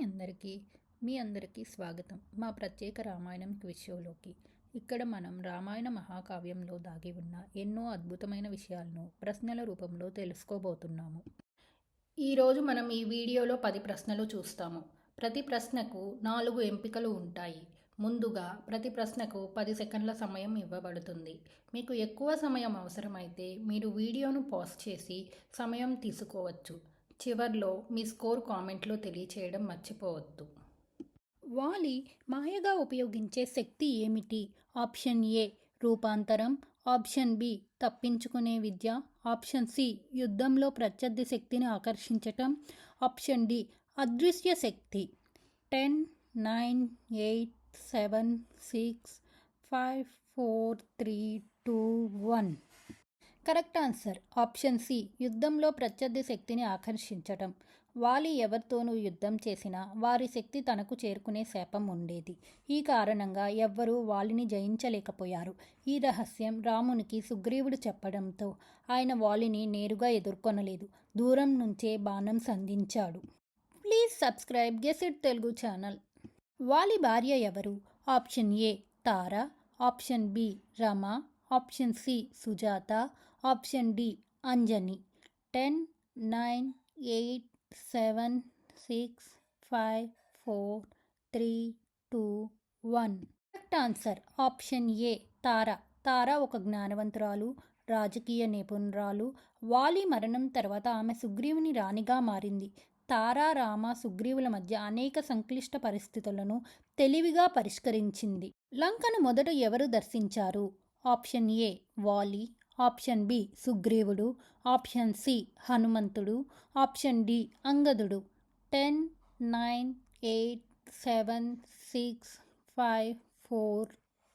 Hi అందరికీ మీ అందరికీ స్వాగతం. మా ప్రత్యేక రామాయణం క్విజ్ షోలోకి ఇక్కడ మనం రామాయణ మహాకావ్యంలో దాగి ఉన్న ఎన్నో అద్భుతమైన విషయాలను ప్రశ్నల రూపంలో తెలుసుకోబోతున్నాము. ఈరోజు మనం ఈ వీడియోలో పది ప్రశ్నలు చూస్తాము. ప్రతి ప్రశ్నకు నాలుగు ఎంపికలు ఉంటాయి. ముందుగా ప్రతి ప్రశ్నకు పది సెకండ్ల సమయం ఇవ్వబడుతుంది. మీకు ఎక్కువ సమయం అవసరమైతే మీరు వీడియోను పాజ్ చేసి సమయం తీసుకోవచ్చు. చివర్లో మీ స్కోర్ కామెంట్లో తెలియచేయడం మర్చిపోవద్దు. వాలి మాయగా ఉపయోగించే శక్తి ఏమిటి? ఆప్షన్ ఏ రూపాంతరం. ఆప్షన్ బి తప్పించుకునే విద్య. ఆప్షన్ సి యుద్ధంలో ప్రత్యర్థి శక్తిని ఆకర్షించటం. ఆప్షన్ డి అదృశ్య శక్తి. Ten nine eight seven six five four three two one. Correct answer. Option C యుద్ధంలో ప్రత్యర్థి శక్తిని ఆకర్షించటం. వాలి ఎవరితోనూ యుద్ధం చేసినా వారి శక్తి తనకు చేరుకునే శాపం ఉండేది. ఈ కారణంగా ఎవ్వరూ వాలిని జయించలేకపోయారు. ఈ రహస్యం రామునికి సుగ్రీవుడు చెప్పడంతో ఆయన వాలిని నేరుగా ఎదుర్కొనలేదు. దూరం నుంచే బాణం సంధించాడు. Please subscribe guess it Telugu channel. Vali భార్య ఎవరు? Option A Tara. Option B Rama. Option C Sujatha option D Anjani. Ten nine eight seven six five four three two one. Correct answer option A Tara. Tara ఒక జ్ఞానవంతురాలు రాజకీయ నిపుణురాలు. వాలి మరణం తర్వాత ఆమె సుగ్రీవుని రాణిగా మారింది. తారా రామ సుగ్రీవుల మధ్య అనేక సంక్లిష్ట పరిస్థితులను తెలివిగా పరిష్కరించింది. లంకను మొదట ఎవరు దర్శించారు? Option A Vali option B సుగ్రీవుడు ఆప్షన్ సి హనుమంతుడు ఆప్షన్ డి అంగదుడు. Ten nine eight seven six five four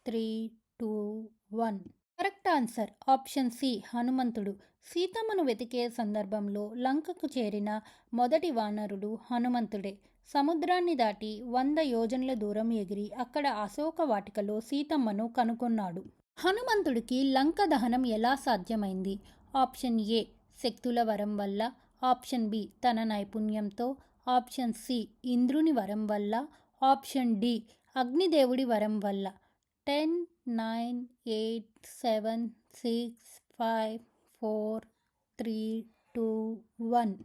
three two one. Correct answer option C హనుమంతుడు. సీతమ్మను వెతికే సందర్భంలో లంకకు చేరిన మొదటి వానరుడు హనుమంతుడే. సముద్రాన్ని దాటి వంద యోజనల దూరం ఎగిరి అక్కడ అశోక వాటికలో సీతమ్మను కనుగొన్నాడు. హనుమంతుడికి లంక దహనం ఎలా సాధ్యమైంది? ఆప్షన్ ఏ శక్తుల వరం వల్ల. ఆప్షన్ బి తన నైపుణ్యంతో. ఆప్షన్ సి ఇంద్రుని వరం వల్ల. ఆప్షన్ డి అగ్నిదేవుడి వరం వల్ల. Ten nine eight seven six five four three two one.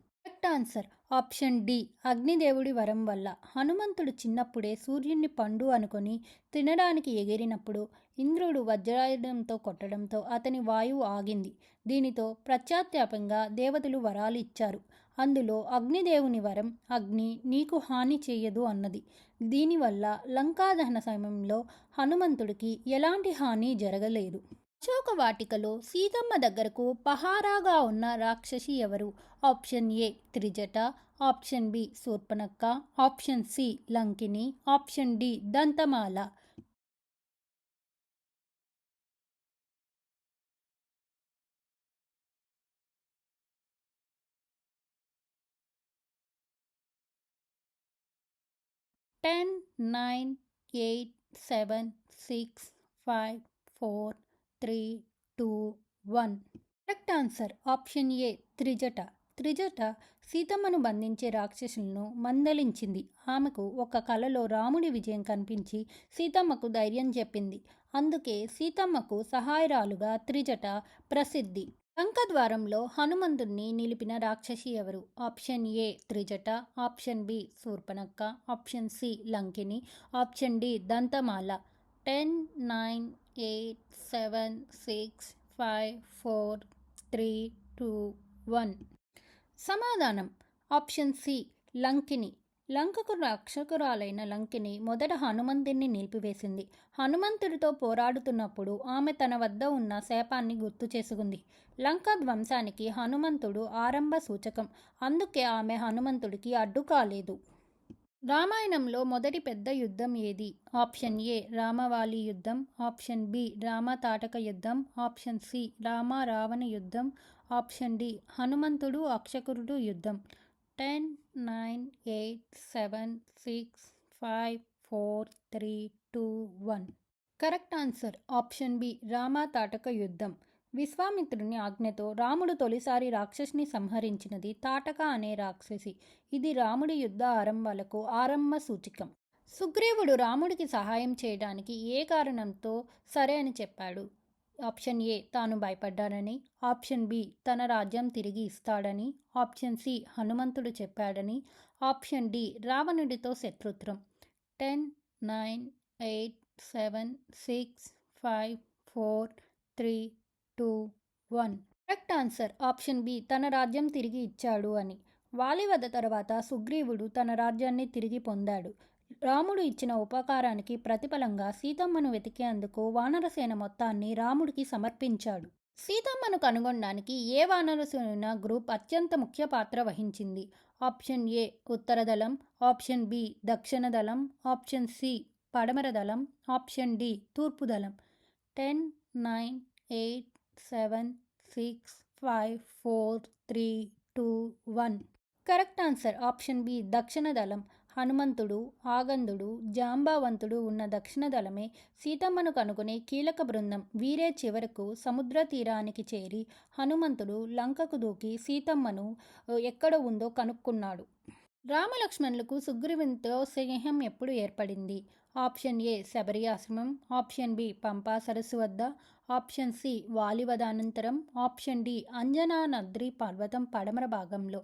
Answer. Option D. అగ్నిదేవుడి వరం వల్ల. హనుమంతుడు చిన్నప్పుడే సూర్యుణ్ణి పండు అనుకొని తినడానికి ఎగిరినప్పుడు ఇంద్రుడు వజ్రాయుధంతో కొట్టడంతో అతని వాయువు ఆగింది. దీనితో ప్రత్యాత్యాపంగా దేవతలు వరాలు ఇచ్చారు. అందులో అగ్నిదేవుని వరం అగ్ని నీకు హాని చేయదు అన్నది. దీనివల్ల లంకాదహన సమయంలో హనుమంతుడికి ఎలాంటి హాని జరగలేదు. అశోక వాటికలో సీతమ్మ దగ్గరకు పహారాగా ఉన్న రాక్షసి ఎవరు? Option A Trijata option B Surpanakha option C Lankini option D Dantamala. Ten nine eight seven six five four three two one. Correct answer. Option A Trijata. Trijata సీతమ్మను బంధించే రాక్షసులను మందలించింది. ఆమెకు ఒక కలలో రాముడి విజయం కనిపించి సీతమ్మకు ధైర్యం చెప్పింది. అందుకే సీతమ్మకు సహాయరాలుగా త్రిజట ప్రసిద్ధి. లంకద్వారంలో హనుమంతుణ్ణి నిలిపిన రాక్షసి ఎవరు? Option A Trijata. Option B Surpanakha option C Lankini option D Dantamala. Ten nine eight seven six five four three two one. సమాధానం. Option C Lankini. లంకకు రక్షకురాలైన లంకిని మొదట హనుమంతుడిని నిలిపివేసింది. హనుమంతుడితో పోరాడుతున్నప్పుడు ఆమె తన వద్ద ఉన్న శాపాన్ని గుర్తు చేసుకుంది. లంక ధ్వంసానికి హనుమంతుడు ఆరంభ సూచకం. అందుకే ఆమె హనుమంతుడికి అడ్డు కాలేదు రామాయణంలో మొదటి పెద్ద యుద్ధం ఏది? ఆప్షన్ ఏ రామవాలి యుద్ధం. ఆప్షన్ బి రామ తాటక యుద్ధం. ఆప్షన్ సి రామ రావణ యుద్ధం. ఆప్షన్ డి హనుమంతుడు అక్షకురుడు యుద్ధం. Ten nine eight seven six five four three two one. Correct answer option B Rama Tataka యుద్ధం. విశ్వామిత్రుని ఆజ్ఞతో రాముడు తొలిసారి రాక్షసిని సంహరించినది తాటక అనే రాక్షసి. ఇది రాముడి యుద్ధ ఆరంభాలకు ఆరంభ సూచికం. సుగ్రీవుడు రాముడికి సహాయం చేయడానికి ఏ కారణంతో సరే అని చెప్పాడు? ఆప్షన్ ఏ తాను భయపడ్డాడని ఆప్షన్ బి తన రాజ్యం తిరిగి ఇస్తాడని. ఆప్షన్ సి హనుమంతుడు చెప్పాడని. ఆప్షన్ డి రావణుడితో శత్రుత్వం. Ten nine eight seven six five four three two one. Correct answer. Option B తన రాజ్యం తిరిగి ఇచ్చాడు అని. వాలి వద్ద తర్వాత సుగ్రీవుడు తన రాజ్యాన్ని తిరిగి పొందాడు. రాముడు ఇచ్చిన ఉపకారానికి ప్రతిఫలంగా సీతమ్మను వెతికేందుకు వానరసేన మొత్తాన్ని రాముడికి సమర్పించాడు. సీతమ్మను కనుగొనడానికి ఏ వానరసేన గ్రూప్ అత్యంత ముఖ్య పాత్ర వహించింది? ఆప్షన్ ఏ ఉత్తరదళం ఆప్షన్ బి దక్షిణ దళం. ఆప్షన్ సి పడమర దళం. ఆప్షన్ డి తూర్పు దళం. Ten nine eight seven six five four three two one. Correct answer. Option B దక్షిణ దళం. హనుమంతుడు ఆగందుడు జాంబావంతుడు ఉన్న దక్షిణ దళమే సీతమ్మను కనుగొనే కీలక బృందం. వీరే చివరకు సముద్ర తీరానికి చేరి హనుమంతుడు లంకకు దూకి సీతమ్మను ఎక్కడ ఉందో కనుక్కున్నాడు. రామలక్ష్మణులకు సుగ్రీవునితో స్నేహం ఎప్పుడు ఏర్పడింది? ఆప్షన్ ఏ శబరి ఆశ్రమం ఆప్షన్ బి పంపా సరస్సు వద్ద ఆప్షన్ సి వాలివద అనంతరం ఆప్షన్ డి అంజనా నద్రి పర్వతం పడమర భాగంలో.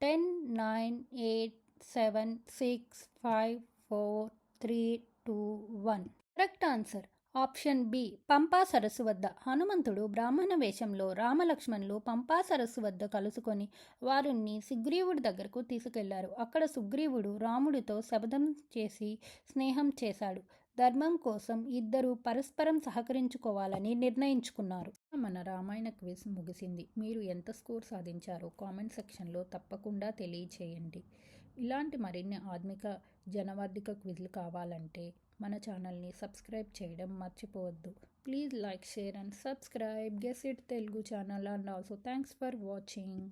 Ten nine eight seven six five four three two one. Correct answer. Option B Pampa సరస్సు వద్ద. హనుమంతుడు బ్రాహ్మణ వేషంలో రామలక్ష్మణులు పంపా సరస్సు వద్ద కలుసుకొని వారిని సుగ్రీవుడి దగ్గరకు తీసుకెళ్ళారు. అక్కడ సుగ్రీవుడు రాముడితో శబదం చేసి స్నేహం చేశాడు. ధర్మం కోసం ఇద్దరు పరస్పరం సహకరించుకోవాలని నిర్ణయించుకున్నారు. మన రామాయణ క్విజ్ ముగిసింది. మీరు ఎంత స్కోర్ సాధించారో కామెంట్ సెక్షన్లో తప్పకుండా తెలియచేయండి. ఇలాంటి మరిన్ని ఆధునిక జనవర్ధిక క్విజ్లు కావాలంటే మన ఛానల్ని సబ్స్క్రైబ్ చేయడం మర్చిపోవద్దు. Please like share and subscribe. Guess it Telugu channel and also thanks for watching.